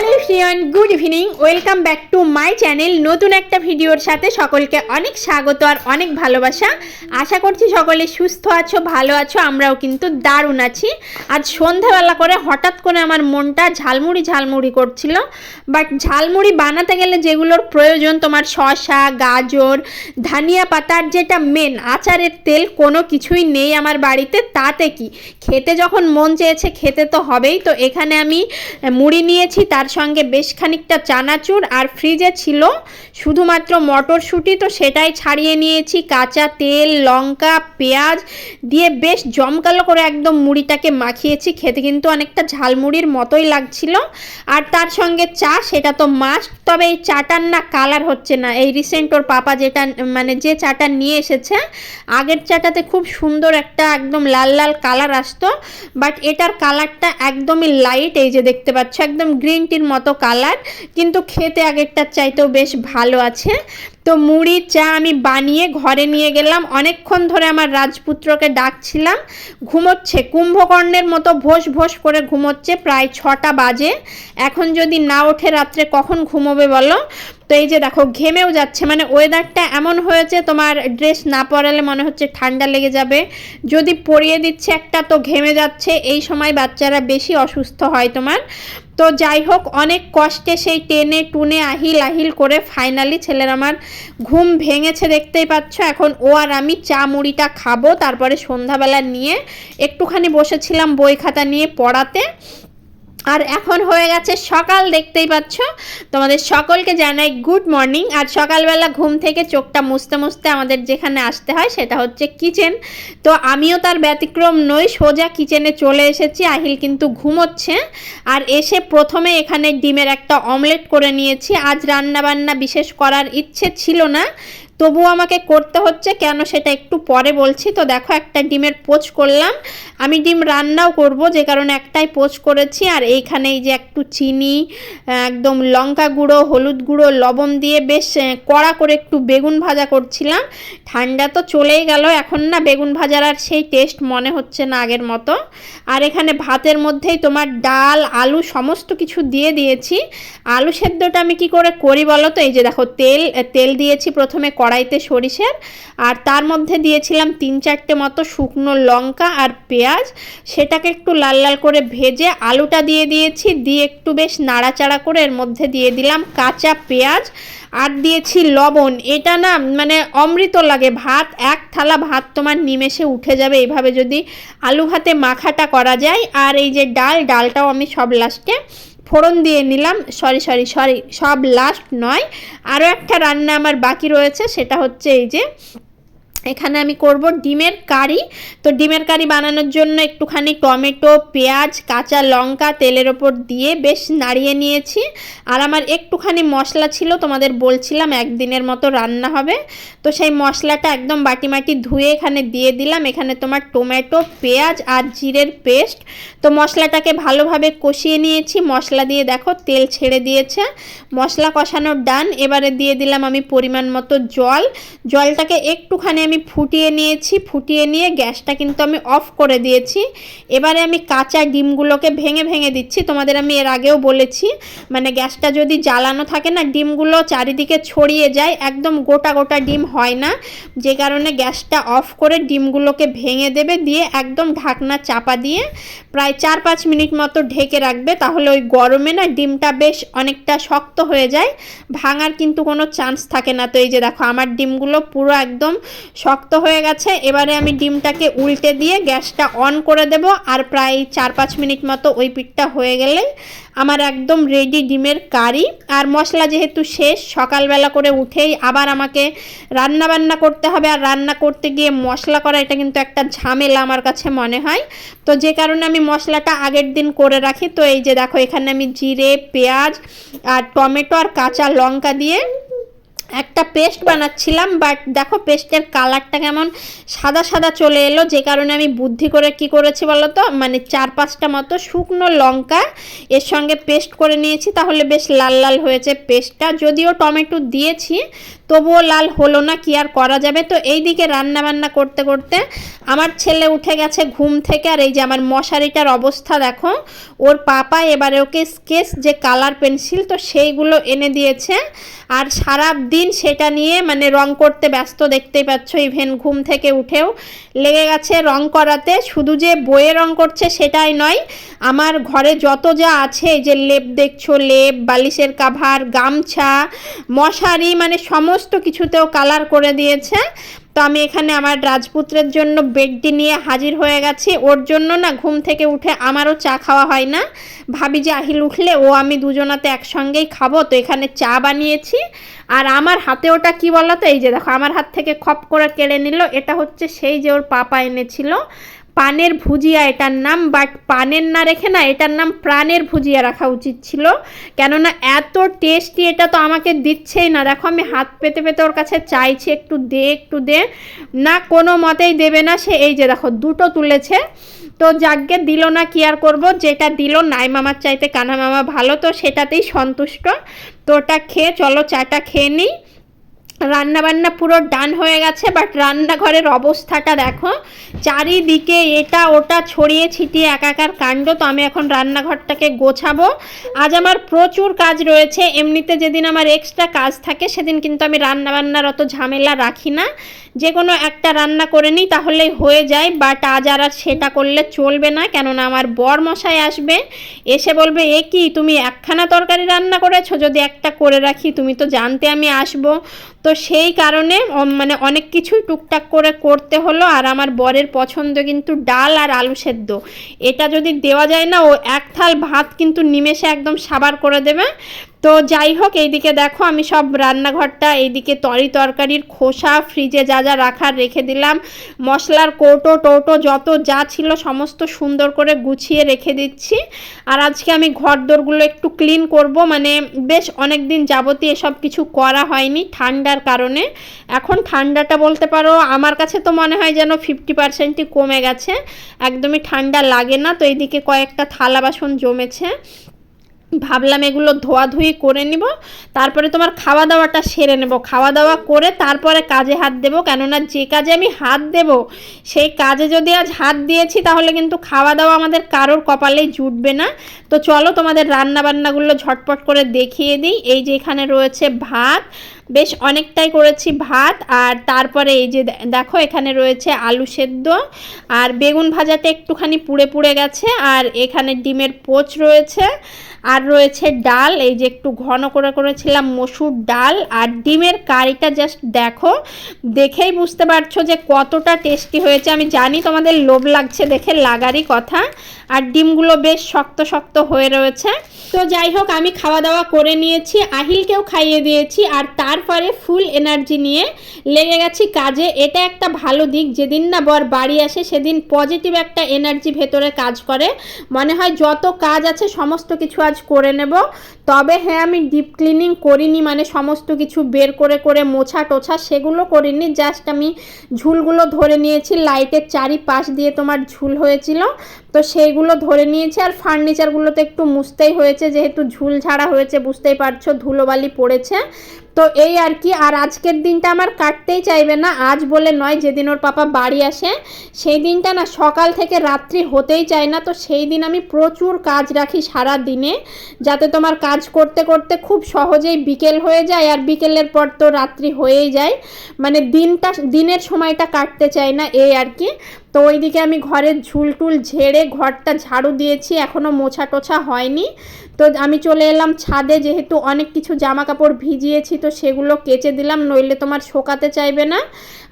Hello Shriyan good evening. Welcome back to my channel. নতুন একটা ভিডিওর সাথে সকলকে অনেক স্বাগত আর অনেক ভালোবাসা। আশা করছি সকলে সুস্থ আছো, ভালো আছো, আমরাও কিন্তু দারুণ আছি। আজ সন্ধ্যাবেলা করে হঠাৎ করে আমার মনটা ঝালমুড়ি ঝালমুড়ি করছিল। বাট ঝালমুড়ি বানাতে গেলে যেগুলোর প্রয়োজন, তোমার শশা গাজর, ধনিয়া পাতার যেটা মেন আচারের তেল, কোনো কিছুই নেই আমার বাড়িতে। তাতে কি? খেতে যখন মন চেয়েছে, খেতে তো হবেই। তো এখানে আমি মুড়ি নিয়েছি, তার সঙ্গে বেশ খানিকটা চানাচুর আর ফ্রিজে ছিল শুধুমাত্র মটরশুঁটি, তো সেটাই ছাড়িয়ে নিয়েছি। কাঁচা তেল, লঙ্কা, পেঁয়াজ দিয়ে বেশ জমকালো করে একদম মুড়িটাকে মাখিয়েছি। খেতে কিন্তু অনেকটা ঝালমুড়ির মতোই লাগছিল। আর তার সঙ্গে চা, সেটা তো মাস্ট তবে এই চাটার না কালার হচ্ছে না। এই রিসেন্ট ওর পাপা যেটা মানে যে চাটা নিয়ে এসেছে, আগের চাটাতে খুব সুন্দর একটা একদম লাল লাল কালার আসতো বাট এটার কালারটা একদমই লাইট এই যে দেখতে পাচ্ছ, একদম গ্রিন মতো কালার কিন্তু খেতে আগেরটার চাইতেও বেশ ভালো আছে। তো মুড়ি, চা আমি বানিয়ে ঘরে নিয়ে গেলাম। অনেকক্ষণ ধরে আমার রাজপুত্রকে ডাকছিলাম। ঘুমোচ্ছে, কুম্ভকর্ণের মতো ভোস ভোস করে ঘুমোচ্ছে, প্রায় ছটা বাজে। এখন যদি না ওঠে রাত্রে কখন ঘুমোবে বলো? তো এই যে দেখো, ঘেমেও যাচ্ছে। মানে ওয়েদারটা এমন হয়েছে, তোমার ড্রেস না পরালে মনে হচ্ছে ঠান্ডা লেগে যাবে। যদি পরিয়ে দিচ্ছে একটা, তো ঘেমে যাচ্ছে। এই সময় বাচ্চারা বেশি অসুস্থ হয় তোমার। তো যাই হোক, অনেক কষ্টে সেই টেনে টুনে আহিল আহিল করে ফাইনালি ছেলের আমার ঘুম ভেঙেছে দেখতেই পাচ্ছ। এখন ও আর আমি চা মুড়িটা খাব, তারপরে সন্ধ্যাবেলা নিয়ে একটুখানি বসেছিলাম বই খাতা নিয়ে পড়াতে। আর এখন হয়ে গেছে সকাল, দেখতেই পাচ্ছ? তোমাদের সকলকে জানাই গুড মর্নিং আর সকালবেলা ঘুম থেকে চোখটা মুছতে মুছতে আমাদের যেখানে আসতে হয় সেটা হচ্ছে কিচেন তো আমিও তার ব্যতিক্রম নই, সোজা কিচেনে চলে এসেছি। আহিল কিন্তু ঘুমোচ্ছে। আর এসে প্রথমে এখানে ডিমের একটা অমলেট করে নিয়েছি। আজ রান্না বান্না বিশেষ করার ইচ্ছে ছিল না। তবু আমাকে করতে হচ্ছে, কেন সেটা একটু পরে বলছি। তো দেখো, একটা ডিমের পোচ করলাম। আমি ডিম রান্নাও করব, যে কারণে একটাই পোচ করেছি। আর এইখানে এই যে একটু চিনি, একদম লঙ্কা গুঁড়ো, হলুদ গুঁড়ো, লবণ দিয়ে বেশ কড়া করে একটু বেগুন ভাজা করছিলাম। ঠান্ডা তো চলেই গেল, এখন না বেগুন ভাজার আর সেই টেস্ট মনে হচ্ছে না আগের মতো। আর এখানে ভাতের মধ্যেই তোমার ডাল, আলু সমস্ত কিছু দিয়ে দিয়েছি। আলু সেদ্ধটা আমি কি করে করি বলো তো? এই যে দেখো, তেল তেল দিয়েছি প্রথমে কড়াইতে সরিষার, আর তার মধ্যে দিয়েছিলাম তিন চারটে মতো শুকনো লঙ্কা আর পেঁয়াজ। সেটাকে একটু লাল লাল করে ভেজে আলুটা দিয়ে দিয়েছি, দিয়ে একটু বেশ নাড়াচাড়া করে এর মধ্যে দিয়ে দিলাম কাঁচা পেঁয়াজ, আর দিয়েছি লবণ। এটা না মানে অমৃত লাগে, ভাত, এক থালা ভাত তোমার নিমেষে উঠে যাবে। এইভাবে যদি আলু ভাতে মাখাটা করা যায়, আর এই যে ডাল, ডালটাও আমি সব লাস্টে ফোড়ন দিয়ে নিলাম। সরি সরি সরি, সব লাস্ট নয়। আরও একটা রান্না আমার বাকি রয়েছে, সেটা হচ্ছে এই যে এখানে আমি করব ডিমের কারি। তো ডিমের কারি বানানোর জন্য একটুখানি টমেটো, পেঁয়াজ, কাঁচা লঙ্কা তেলের ওপর দিয়ে বেশ নাড়িয়ে নিয়েছি। আর আমার একটুখানি মশলা ছিল, তোমাদের বলছিলাম একদিনের মতো রান্না হবে। তো সেই মশলাটা একদম বাটি মাটি ধুয়ে এখানে দিয়ে দিলাম। এখানে তোমার টমেটো, পেঁয়াজ আর জিরের পেস্ট। তো মশলাটাকে ভালোভাবে কষিয়ে নিয়েছি। মশলা দিয়ে দেখো তেল ছেড়ে দিয়েছে। মশলা কষানোর ডান। এবারে দিয়ে দিলাম আমি পরিমাণ মতো জল। জলটাকে একটুখানি আমি ফুটিয়ে নিয়েছি, ফুটিয়ে নিয়ে গ্যাসটা কিন্তু আমি অফ করে দিয়েছি। এবারে আমি কাঁচা ডিমগুলোকে ভেঙে ভেঙে দিচ্ছি। তোমাদের আমি এর আগেও বলেছি মানে গ্যাসটা যদি জ্বালানো থাকে না, ডিমগুলো চারিদিকে ছড়িয়ে যায়, একদম গোটা গোটা ডিম হয় না। যে কারণে গ্যাসটা অফ করে ডিমগুলোকে ভেঙে দেবে, দিয়ে একদম ঢাকনা চাপা দিয়ে প্রায় চার পাঁচ মিনিট মতো ঢেকে রাখবে, তাহলে ওই গরমে না ডিমটা বেশ অনেকটা শক্ত হয়ে যায়। ভাঙার কিন্তু কোনো চান্স থাকে না। তো এই যে দেখো, আমার ডিমগুলো পুরো একদম শক্ত হয়ে গেছে। এবারে আমি ডিমটাকে উল্টে দিয়ে গ্যাসটা অন করে দেব। আর প্রায় চার পাঁচ মিনিট মতো ওই পিঠটা হয়ে গেলে আমার একদম রেডি ডিমের কারি। আর মশলা যেহেতু শেষ, সকালবেলা করে উঠেই আবার আমাকে রান্না বান্না করতে হবে। আর রান্না করতে গিয়ে মশলা করা, এটা কিন্তু একটা ঝামেলা আমার কাছে মনে হয়। তো যে কারণে আমি মশলাটা আগের দিন করে রাখি। তো এই যে দেখো, এখানে আমি জিরে, পেঁয়াজ আর টমেটো আর কাঁচা লঙ্কা দিয়ে একটা পেস্ট বানাচ্ছিলাম বাট দেখো পেস্টের কালারটা কেমন সাদা সাদা চলে এলো, যে কারণে আমি বুদ্ধি করে কি করেছি বলো তো মানে চার পাঁচটা মতো শুকনো লঙ্কা এর সঙ্গে পেস্ট করে নিয়েছি, তাহলে বেশ লাল লাল হয়েছে পেস্টটা। যদিও টমেটো দিয়েছি, তবুও লাল হলো না, কি আর করা যাবে? তো এই দিকে রান্না বান্না করতে করতে আমার ছেলে উঠে গেছে ঘুম থেকে, আর এই যে আমার মশারিটার অবস্থা দেখো, ওর পাপা এবারে ওকে স্কেচ যে কালার পেন্সিল, তো সেইগুলো এনে দিয়েছে, আর সারা দিন সেটা নিয়ে মানে রং করতে ব্যস্ত দেখতেই পাচ্ছ ইভেন ঘুম থেকে উঠেও। লেগে গেছে রং করাতে, শুধু যে বইয়ে রং করছে সেটাই নয়, আমার ঘরে যত যা আছে যে লেপ দেখছ, লেপ, বালিশের কাভার গামছা, মশারি মানে সমস্ত কিছুতেও কালার করে দিয়েছে। তো আমি এখানে আমার রাজপুত্রের জন্য বেডটি নিয়ে হাজির হয়ে গেছি। ওর জন্য না ঘুম থেকে উঠে আমারও চা খাওয়া হয় না। ভাবি যে আহিল উঠলে ও আমি দুজনাতে একসঙ্গেই খাব। তো এখানে চা বানিয়েছি। আর আমার হাতে ওটা কি বলো তো এই যে দেখো, আমার হাত থেকে খপ করে কেড়ে নিল। এটা হচ্ছে সেই যে ওর পাপা এনেছিল। পানের ভুজিয়া এটার নাম বাট পানের না রেখে না, এটার নাম প্রাণের ভুজিয়া রাখা উচিত ছিল। কেননা এত টেস্টি এটা তো আমাকে দিচ্ছেই না। দেখো, আমি হাত পেতে পেতে ওর কাছে চাইছি, একটু দে একটু দে। না, কোনো মতেই দেবে না। সে এই যে দেখো, দুটো তুলেছে। তো যাকে দিল না কি আর করব? যেটা দিল নাই মামার চাইতে কানা মামা ভালো, তো সেটাতেই সন্তুষ্ট। তো ওটা খেয়ে, চলো, চাটা খেয়ে নিই। রান্না বান্না পুরো ডান হয়ে গেছে বাট রান্নাঘরের অবস্থাটা দেখো। চারিদিকে এটা ওটা ছড়িয়ে ছিটিয়ে একাকার কাণ্ড, তো আমি এখন রান্নাঘরটাকে গোছাবো। আজ আমার প্রচুর কাজ রয়েছে, এমনিতে যেদিন আমার এক্সট্রা কাজ থাকে, সেদিন কিন্তু আমি রান্না বান্নার অত ঝামেলা রাখি না। যে কোনো একটা রান্না করে নিই, তাহলেই হয়ে যায় বাট আজ আর আর সেটা করলে চলবে না, কেননা আমার বর মশাই আসবে, এসে বলবে, এ কি, তুমি একখানা তরকারি রান্না করেছ? যদি একটা করে রাখি, তুমি তো জানতে আমি আসব। তো সেই কারণে মানে অনেক কিছুই টুকটাক করে করতে হলো। আর আমার বরের পছন্দ কিন্তু ডাল আর আলু সেদ্ধ। এটা যদি দেওয়া যায় না, ও এক থাল ভাত কিন্তু নিমেষে একদম সাবার করে দেবে। তো যাই হোক, এইদিকে দেখো আমি সব রান্নাঘরটা, এইদিকে তরি তরকারির খোসা, ফ্রিজে যা যা রাখার রেখে দিলাম। মশলার কৌটো, টোটো, যত যা ছিল সমস্ত সুন্দর করে গুছিয়ে রেখে দিচ্ছি। আর আজকে আমি ঘর দোরগুলো একটু ক্লিন করব মানে বেশ অনেক দিন যাবতীয় এসব কিছু করা হয়নি ঠান্ডার কারণে। এখন ঠান্ডাটা বলতে পারো, আমার কাছে তো মনে হয় যেন ফিফটি পার্সেন্টই কমে গেছে। একদমই ঠান্ডা লাগে না, তো এইদিকে কয়েকটা থালা বাসন জমেছে। ভাবলাম এগুলো ধোয়াধুয়ি করে নিব, তারপরে তোমার খাওয়া দাওয়াটা সেরে নেব। খাওয়া দাওয়া করে তারপরে কাজে হাত দেব, কেননা যে কাজে আমি হাত দেব, সেই কাজে যদি আজ হাত দিয়েছি, তাহলে কিন্তু খাওয়া দাওয়া আমাদের কারোর কপালেই জুটবে না। তো চলো তোমাদের রান্না বান্নাগুলো ঝটপট করে দেখিয়ে দিই। এই যে এখানে রয়েছে ভাত বেশ অনেকটাই করেছি ভাত, আর তারপরে এই যে দেখো এখানে রয়েছে আলু সেদ্ধ, আর বেগুন ভাজাটা একটুখানি পুড়ে পুড়ে গেছে, আর এখানে ডিমের পোচ রয়েছে, আর রয়েছে ডাল, এই যে একটু ঘন করে করেছিলাম মসুর ডাল, আর ডিমের কারিটা জাস্ট দেখো, দেখেই বুঝতে পারছ যে কতটা টেস্টি হয়েছে, আমি জানি তোমাদের লোভ লাগছে দেখে লাগারই কথা, আর ডিমগুলো বেশ শক্ত শক্ত হয়ে রয়েছে। তো যাই হোক, আমি খাওয়া দাওয়া করে নিয়েছি, আহিলকেও খাইয়ে দিয়েছি, আর তারপরে ফুল এনার্জি নিয়ে লেগে গেছি কাজে। এটা একটা ভালো দিক, যেদিন না বর বাড়ি আসে, সেদিন পজিটিভ একটা এনার্জি ভেতরে কাজ করে। মনে হয় যত কাজ আছে, সমস্ত কিছু আজ করে নেব। তবে হ্যাঁ আমি ডিপ ক্লিনিং করিনি মানে সমস্ত কিছু বের করে করে মোছা টোছা সেগুলো করিনি। জাস্ট আমি ঝুলগুলো ধরে নিয়েছি, লাইটের চারিপাশ দিয়ে তোমার ঝুল হয়েছিল। তো সেইগুলো ধরে নিয়েছে আর ফার্নিচারগুলোতে একটু মুছতেই হয়েছে, যেহেতু ঝুল ঝাড়া হয়েছে, বুঝতেই পারছ, ধুলোবালি পড়েছে। তো এই আর কি, আর আজকের দিনটা আমার কাটতেই চাইবে না, আজ বলে নয়, যেদিন ওর পাপা বাড়ি আসে, সেই দিনটা না সকাল থেকে রাত্রি হতেই চায় না। তো সেই দিন আমি প্রচুর কাজ রাখি সারা দিনে যাতে তোমার কাজ করতে করতে খুব সহজেই বিকেল হয়ে যায়, আর বিকেলের পর তো রাত্রি হয়েই যায়। মানে দিনটা, দিনের সময়টা কাটতে চাই না, এই আর কি। তো ওইদিকে আমি ঘরের ঝুল টুল ঝেড়ে ঘরটা ঝাড়ু দিয়েছি এখনও মোছা টোছা হয়নি। তো আমি চলে এলাম ছাদে, যেহেতু অনেক কিছু জামা কাপড় ভিজিয়েছি, তো সেগুলো কেচে দিলাম, নইলে তোমার শোকাতে চাইবে না।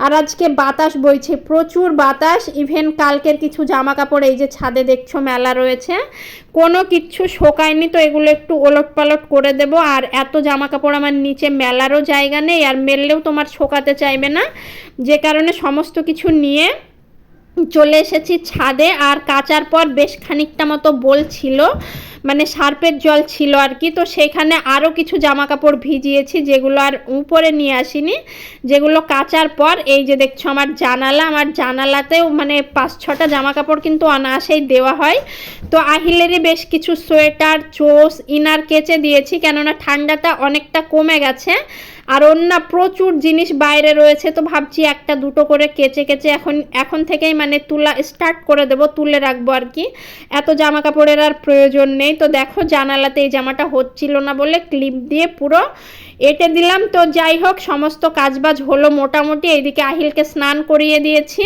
আর আজকে বাতাস বইছে, প্রচুর বাতাস। ইভেন কালকের কিছু জামা কাপড় এই যে ছাদে দেখছ মেলা রয়েছে। কোনো কিচ্ছু শোকায়নি, তো এগুলো একটু ওলট পালট করে দেব। আর এত জামা কাপড় আমার নিচে মেলারও জায়গা নেই, আর মেললেও তোমার শোকাতে চাইবে না। যে কারণে সমস্ত কিছু নিয়ে চলে এসেছি ছাদে আর কাচার পর বেশ খানিকটা মতো বলছিল মানে সার্পের জল ছিল আর কি। তো সেখানে আরও কিছু জামা কাপড় ভিজিয়েছি যেগুলো আর উপরে নিয়ে আসিনি, যেগুলো কাচার পর এই যে দেখছ আমার জানালা, আমার জানালাতেও মানে পাঁচ ছটা জামা কাপড় কিন্তু অনায়াসেই দেওয়া হয়। তো আহিলেরই বেশ কিছু সোয়েটার, চোস, ইনার কেচে দিয়েছি কেননা ঠান্ডাটা অনেকটা কমে গেছে। আর অন্য প্রচুর জিনিস বাইরে রয়েছে, তো ভাবছি একটা দুটো করে কেচে কেচে এখন এখন থেকেই মানে তুলা স্টার্ট করে দেব, তুলে রাখব আর কি। এত জামা কাপড়ের আর প্রয়োজন নেই, তো দেখো জানালাতে এই জামাটা হচ্ছিল না বলে ক্লিপ দিয়ে পুরো এটে দিলাম। তো যাই হোক, সমস্ত কাজবাজ হলো মোটামুটি। এইদিকে আহিলকে স্নান করিয়ে দিয়েছি।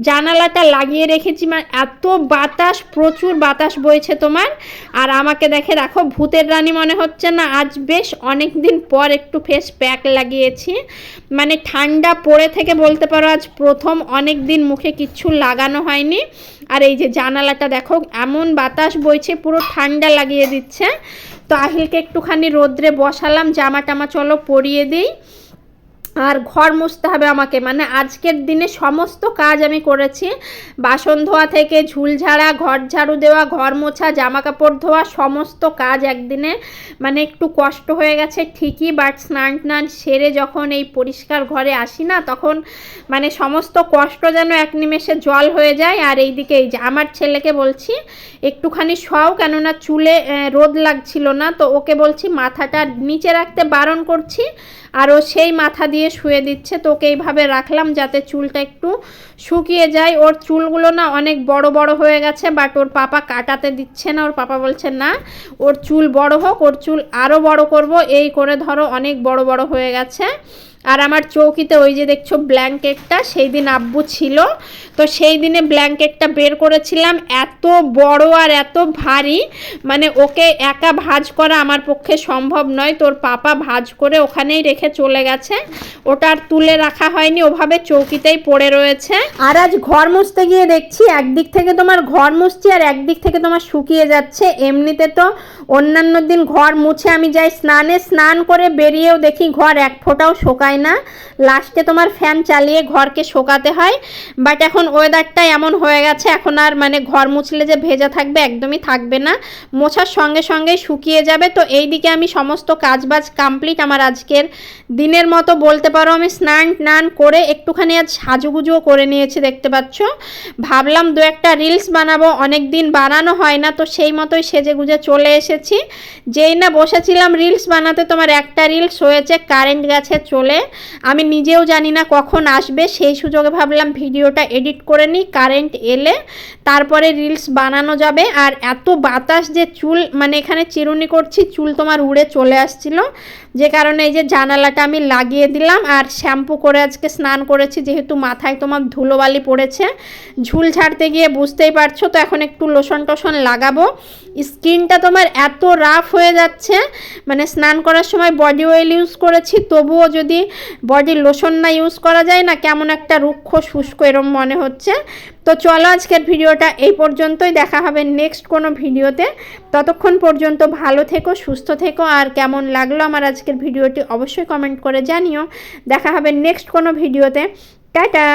জানালাটা লাগিয়ে রেখেছি। মানে এত বাতাস, প্রচুর বাতাস বইছে তোমার। আর আমাকে দেখে দেখো, ভূতের রানী মনে হচ্ছে না। আজ বেশ অনেক দিন পর একটু ফেস প্যাক লাগিয়েছি। মানে ঠান্ডা পড়ে থেকে বলতে পারো, আজ প্রথম অনেক দিন মুখে কিচ্ছু লাগানো হয়নি। আর এই যে জানালাটা দেখো, এমন বাতাস বইছে, পুরো ঠান্ডা লাগিয়ে দিচ্ছে। তো আহিলকে একটুখানি রোদ্রে বসালাম জামা টামা চলো পরিয়ে দিই। আর ঘর মুছতে হবে আমাকে। মানে আজকের দিনে সমস্ত কাজ আমি করেছি। বাসন ধোয়া থেকে ঝুল ঝাড়া, ঘর ঝাড়ু দেওয়া, ঘর মোছা জামা কাপড় ধোয়া, সমস্ত কাজ একদিনে। মানে একটু কষ্ট হয়ে গেছে ঠিকই বাট স্নান টান সেরে যখন এই পরিষ্কার ঘরে আসি না, তখন মানে সমস্ত কষ্ট যেন এক নিমেষে জল হয়ে যায়। আর এইদিকে এই যে আমার ছেলেকে বলছি, একটুখানি শও কেননা চুলে রোদ লাগছিল না, তো ওকে বলছি মাথাটা নিচে রাখতে বারণ করছি। আর ও সেই মাথা দিয়ে শুয়ে দিচ্ছে। তোকে এইভাবে রাখলাম যাতে চুলটা একটু শুকিয়ে যায়। ওর চুলগুলো না অনেক বড় বড় হয়ে গেছে বাট ওর পাপা কাটাতে দিচ্ছে না। ওর পাপা বলছে, না, ওর চুল বড় হোক, ওর চুল আরও বড় করব। এই করে ধরো অনেক বড় বড় হয়ে গেছে। আর আমার চৌকিতে ওই যে দেখছ ব্ল্যাঙ্কেটটা সেই দিন আব্বু ছিল। তো সেই দিনে ব্ল্যাঙ্কেটটা বের করেছিলাম, এত বড় আর এত ভারী। মানে ওকে একা ভাজ করা আমার পক্ষে সম্ভব নয়, তোর পাপা ভাজ করে ওখানেই রেখে চলে গেছে। ওটা আর তুলে রাখা হয়নি, ওভাবে চৌকিতেই পড়ে রয়েছে। আর আজ ঘর মুছতে গিয়ে দেখছি একদিক থেকে তোমার ঘর মুছছি আর একদিক থেকে তোমার শুকিয়ে যাচ্ছে। এমনিতে তো অন্যান্য দিন ঘর মুছে আমি যাই স্নানে, স্নান করে বেরিয়েও দেখি ঘর এক ফোঁটাও শোকায় না? লাস্টে তোমার ফ্যান চালিয়ে ঘরকে শোকাতে হয়। বাট এখন ওয়েদারটা এমন হয়ে গেছে, এখন আর মানে ঘর মুছলে যে ভেজা থাকবে একদমই থাকবে না। মোছার সঙ্গে সঙ্গে শুকিয়ে যাবে। তো এই দিকে আমি সমস্ত কাজবাজ কমপ্লিট আমার আজকের দিনের মতো। বলতে পারো আমি স্নান টান করে একটুখানি আজ সাজুগুজুও করে নিয়েছি, দেখতে পাচ্ছ? ভাবলাম দু একটা রিলস বানাবো অনেক দিন বানানো হয় না, তো সেই মতোই সেজে গুজে চলে এসেছি। যেই না বসেছিলাম রিলস বানাতে, তোমার একটা রিলস হয়েছে কারেন্ট গেছে চলে আমি নিজেও জানি না কখন আসবে। সেই সুযোগে ভাবলাম ভিডিওটা এডিট করে নিই, কারেন্ট এলে তারপরে রিলস বানানো যাবে। আর এত বাতাস যে চুল মানে এখানে চিরুনি করছি, চুল তোমার উড়ে চলে আসছিল। যে কারণে এই যে জানালাটা আমি লাগিয়ে দিলাম আর শ্যাম্পু করে আজকে স্নান করেছি, যেহেতু মাথায় তোমার ধুলোবালি পড়েছে। ঝুল ছাড়তে গিয়ে বুঝতেই পারছ তো, এখন একটু লোশন টোশন লাগাবো। স্কিনটা তোমার এত রাফ হয়ে যাচ্ছে মানে স্নান করার সময় বডি অয়েল ইউজ করেছি, তবুও যদি বডি লোশন না ইউজ করা যায় না, কেমন একটা রুক্ষ শুষ্ক এরম মনে হচ্ছে। তো চলো আজকের ভিডিওটা এই পর্যন্তই। দেখা হবে নেক্সট কোনো ভিডিওতে। ততক্ষণ পর্যন্ত ভালো থেকো, সুস্থ থেকো, আর কেমন লাগল আমার আজকের ভিডিওটি অবশ্যই কমেন্ট করে জানিও। দেখা হবে নেক্সট কোনো ভিডিওতে। টাটা!